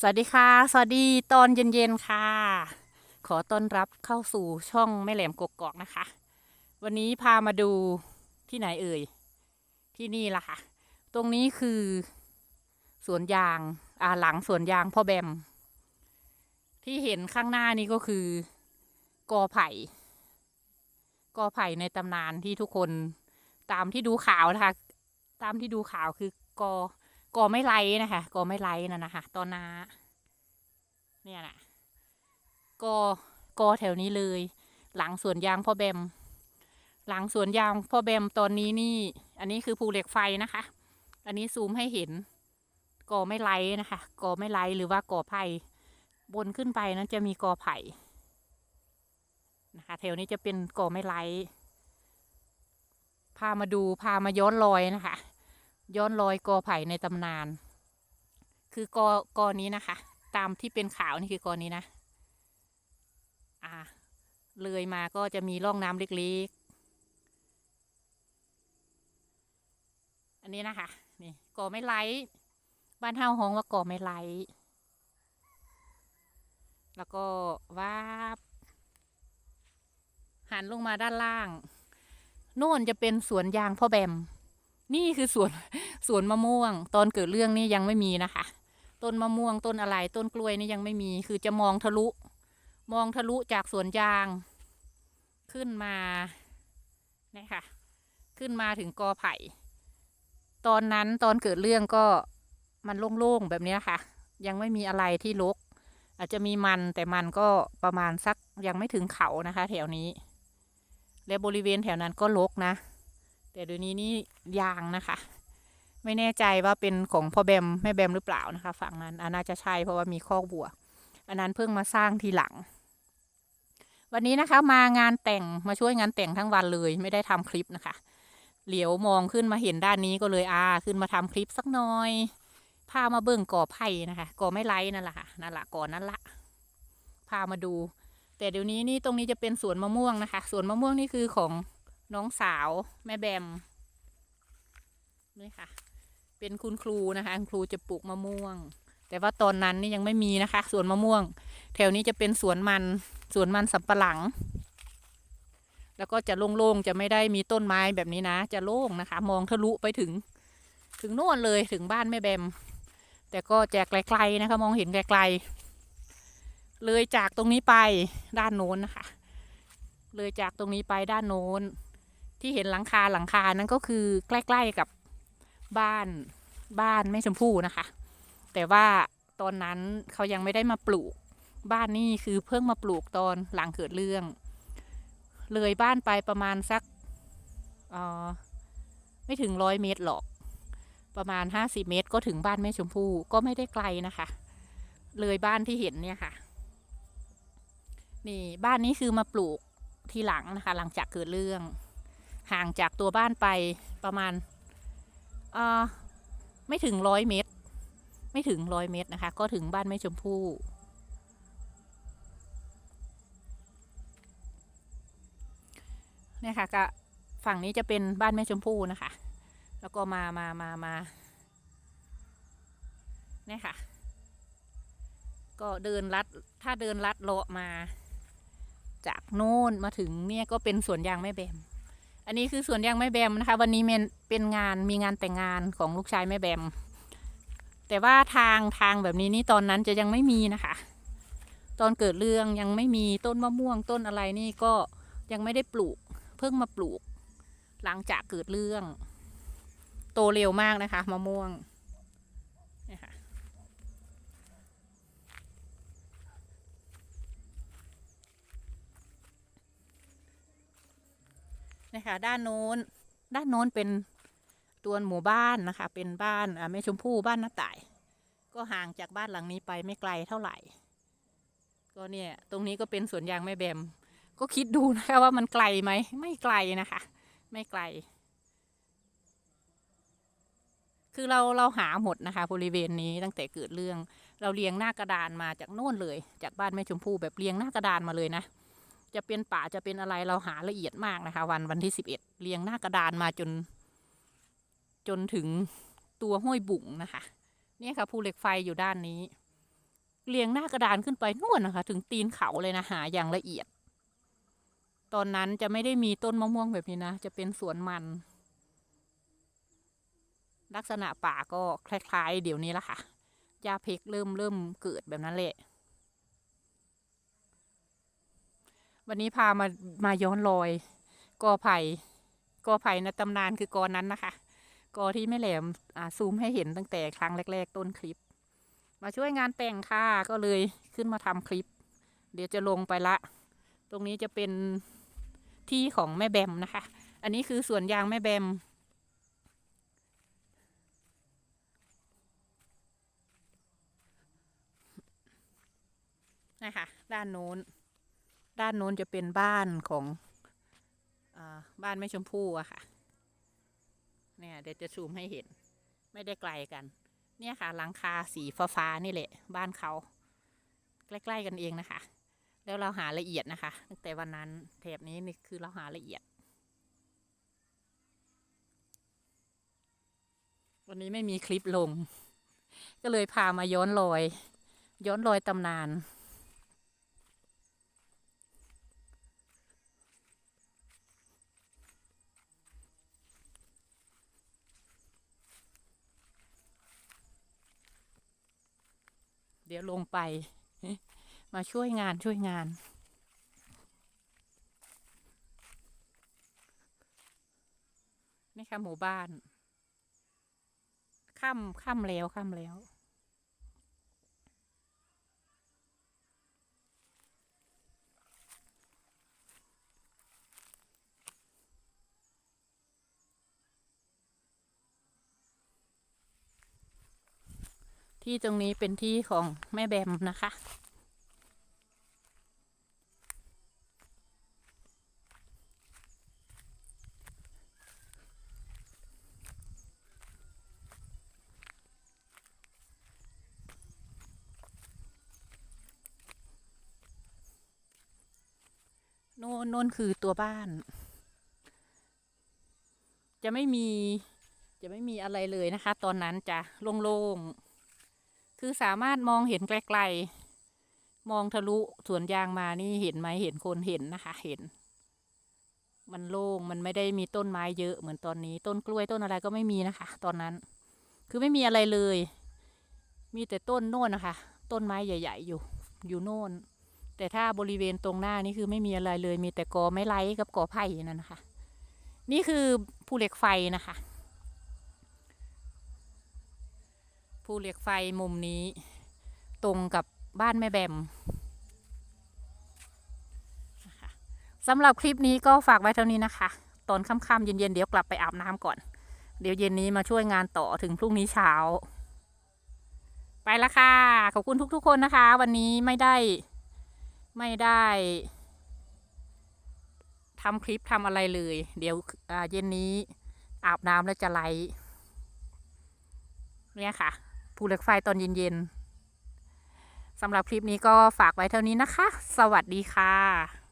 สวัสดีค่ะ สวัสดีตอนเย็นๆค่ะ ขอต้อนรับเข้าสู่ช่องแม่แหลมกกอกนะคะ วันนี้พามาดูที่ไหนเอ่ย ที่นี่ล่ะค่ะ ตรงนี้คือ สวนยางอ่าหลังสวนยางพ่อแบม ที่เห็นข้างหน้านี้ก็คือกอไผ่ กอไผ่ในตำนานที่ทุกคนตามที่ดูข่าวนะคะ ตามที่ดูข่าวคือกอ ก่อไม่ไล่นะคะก่อไม่ไล่นั่นนะคะตอนนาเนี่ยนะกอกอแถวนี้เลย หลังสวนยางพ่อแบม หลังสวนยางพ่อแบมตอนนี้นี่ อันนี้คือภูเหล็กไฟนะคะ อันนี้ซูมให้เห็นก่อไม่ไล่นะคะก่อไม่ไล่หรือว่าก่อไผ่บนขึ้นไปนั้นจะมีกอไผ่นะคะแถวนี้จะเป็นก่อไม่ไล่พามาดูพามาย้อนรอยนะคะ ย้อนรอยกอไผ่ในตำนาน คือกอกอนี้นะคะ ตามที่เป็นข่าวนี่คือกอนี้นะ อ่า เลยมาก็จะมีร่องน้ำเล็กๆ อันนี้นะคะ นี่กอไม่ไหลบ้านเฮาฮ้องว่ากอไม่ไหลแล้วก็วาบหันลงมาด้านล่าง โน่นจะเป็นสวนยางพ่อแบม นี่คือสวนสวนมะม่วง ตอนเกิดเรื่องนี่ยังไม่มีนะคะ ต้นมะม่วงต้นอะไรต้นกล้วยนี่ยังไม่มี คือจะมองทะลุ มองทะลุจากสวนยาง ขึ้นมาเนี่ยค่ะ ขึ้นมาถึงกอไผ่ ตอนนั้นตอนเกิดเรื่องก็มันโล่งๆแบบนี้ค่ะ ยังไม่มีอะไรที่รกอาจจะมีมันแต่มันก็ประมาณสักยังไม่ถึงเขานะคะ แถวนี้ และบริเวณแถวนั้นก็รกนะ แต่เดี๋ยวนี้นี่ยางนะคะ ไม่แน่ใจว่าเป็นของพ่อแบมแม่แบมหรือเปล่านะคะ ฝั่งนั้นอันน่าจะใช่เพราะว่ามีคอกบัว อันนั้นเพิ่งมาสร้างทีหลัง วันนี้นะคะมางานแต่งมาช่วยงานแต่งทั้งวันเลยไม่ได้ทำคลิปนะคะ เหลียวมองขึ้นมาเห็นด้านนี้ก็เลยอาขึ้นมาทำคลิปสักหน่อยพามาเบิ่งก่อไผ่นะคะก่อไม่ไร้นั่นแหละค่ะนั่นแหละก่อนนั่นละพามาดู แต่เดี๋ยวนี้นี่ตรงนี้จะเป็นสวนมะม่วงนะคะสวนมะม่วงนี่คือของ น้องสาวแม่แบมนี่ค่ะ เป็นคุณครูนะคะคุณครูจะปลูกมะม่วง แต่ว่าตอนนั้นนี่ยังไม่มีนะคะสวนมะม่วง แถวนี้จะเป็นสวนมันสวนมันสำปะหลัง แล้วก็จะโล่งๆจะไม่ได้มีต้นไม้แบบนี้นะ จะโล่งนะคะ มองทะลุไปถึง ถึงโน่นเลยถึงบ้านแม่แบม แต่ก็จะไกลๆนะคะ มองเห็นไกลๆเลยจากตรงนี้ไปด้านโน้นนะคะ เลยจากตรงนี้ไปด้านโน้น ที่เห็นหลังคาหลังคานั้นก็คือใกล้ ๆกับบ้านบ้านแม่ชมพู่นะคะ แต่ว่าตอนนั้นเขายังไม่ได้มาปลูก บ้านนี่คือเพิ่งมาปลูกตอนหลังเกิดเรื่อง เลยบ้านไปประมาณสักออไม่ถึงร้อยเมตรหรอก ประมาณห้าสิบเมตรก็ถึงบ้านแม่ชมพู่ก็ไม่ได้ไกลนะคะ เลยบ้านที่เห็นเนี่ยค่ะ นี่บ้านนี้คือมาปลูกทีหลังนะคะ หลังจากเกิดเรื่อง ห่างจากตัวบ้านไปประมาณไม่ถึงร้อยเมตร ไม่ถึงร้อยเมตรนะคะ ก็ถึงบ้านแม่ชมพู่เนี่ยค่ะก็ฝั่งนี้จะเป็นบ้านแม่ชมพู่นะคะ แล้วก็มามามามาเนี่ยค่ะ ก็เดินลัด ถ้าเดินลัดเลาะมา จากโน่นมาถึงเนี่ยก็เป็นสวนยางแม่แบม อันนี้คือสวนยางแม่แบมนะคะ วันนี้เป็นเป็นงานมีงานแต่งงานของลูกชายแม่แบม แต่ว่าทางทางแบบนี้นี่ตอนนั้นจะยังไม่มีนะคะ ตอนเกิดเรื่องยังไม่มีต้นมะม่วงต้นอะไรนี่ก็ยังไม่ได้ปลูก เพิ่งมาปลูก หลังจากเกิดเรื่อง โตเร็วมากนะคะ มะม่วงเนี่ยค่ะ นะคะ ด้านโน้น ด้านโน้นเป็นตัวหมู่บ้านนะคะ เป็นบ้านแม่ชมพู่บ้านน้าต่าย ก็ห่างจากบ้านหลังนี้ไปไม่ไกลเท่าไหร่ ก็เนี่ย ตรงนี้ก็เป็นสวนยางแม่แบม ก็คิดดูนะคะว่ามันไกลไหม ไม่ไกลนะคะ ไม่ไกล คือเราเราหาหมดนะคะ บริเวณนี้ตั้งแต่เกิดเรื่อง เราเรียงหน้ากระดานมาจากโน่นเลย จากบ้านแม่ชมพู่แบบเรียงหน้ากระดานมาเลยนะ จะเป็นป่าจะเป็นอะไรเราหาละเอียดมากนะคะ วันวันที่สิบเอ็ดเรียงหน้ากระดานมาจน จนถึงตัวห้วยบุ๋งนะคะ เนี่ยค่ะภูเหล็กไฟอยู่ด้านนี้ เรียงหน้ากระดานขึ้นไปนู่นนะคะ ถึงตีนเขาเลยนะหาอย่างละเอียด ตอนนั้นจะไม่ได้มีต้นมะม่วงแบบนี้นะ จะเป็นสวนมัน ลักษณะป่าก็คล้าย ๆ เดี๋ยวนี้ละค่ะหญ้าเพกเริ่มเริ่มเกิดแบบนั้นแหละ วันนี้พามามาย้อนรอยกอไผ่กอไผ่ในตำนานคือกอนั้นนะคะ กอที่แม่แหลมอ่าซูมให้เห็นตั้งแต่ครั้งแรก ๆ ต้นคลิป มาช่วยงานแต่งค่ะก็เลยขึ้นมาทำคลิป เดี๋ยวจะลงไปละ ตรงนี้จะเป็นที่ของแม่แบมนะคะ อันนี้คือสวนยางแม่แบมนะคะด้านโน้น ด้านโน้นจะเป็นบ้านของอบ้านแม่ชมพู่อะค่ะ เนี่ยเดี๋ยวจะซูมให้เห็น ไม่ได้ไกลกัน เนี่ยค่ะหลังคาสีฟ้าๆนี่แหละ บ้านเขา ใกล้ๆกันเองนะคะ แล้วเราหาละเอียดนะคะ ตั้งแต่วันนั้นแถบนี้นี่คือเราหาละเอียด วันนี้ไม่มีคลิปลง ก็เลยพามาย้อนรอย ย้อนรอยตำนาน เดี๋ยวลงไป มาช่วยงานช่วยงาน นี่ค่ะหมู่บ้านค่ำค่ำแล้วค่ำแล้ว ที่ตรงนี้เป็นที่ของแม่แบมนะคะ โน่นโน่นคือตัวบ้าน จะไม่มีจะไม่มีอะไรเลยนะคะ ตอนนั้นจะโล่งๆ คือสามารถมองเห็นไกลๆ มองทะลุสวนยางมานี่เห็นไหมเห็นคนเห็นนะคะ เห็น มันโล่งมันไม่ได้มีต้นไม้เยอะเหมือนตอนนี้ ต้นกล้วยต้นอะไรก็ไม่มีนะคะ ตอนนั้น คือไม่มีอะไรเลย มีแต่ต้นโน่นนะคะ ต้นไม้ใหญ่ ๆ อยู่ อยู่โน่น แต่ถ้าบริเวณตรงหน้านี่คือไม่มีอะไรเลย มีแต่กอไม้ไร้กับกอไผ่นั่นนะคะ นี่คือภูเหล็กไฟนะคะ ภูเหล็กไฟมุมนี้ ตรงกับบ้านแม่แบมสำหรับคลิปนี้ก็ฝากไว้เท่านี้นะคะ ตอนค่ำๆเย็นๆเดี๋ยวกลับไปอาบน้ำก่อน เดี๋ยวเย็นนี้มาช่วยงานต่อถึงพรุ่งนี้เช้า ไปละค่ะ ขอบคุณทุกๆคนนะคะ วันนี้ไม่ได้ไม่ได้ทำคลิปทำอะไรเลย เดี๋ยวเย็นนี้อาบน้ำแล้วจะไลฟ์เนี่ยค่ะ ภูเหล็กไฟตอนเย็นๆสำหรับคลิปนี้ก็ฝากไว้เท่านี้นะคะ สวัสดีค่ะ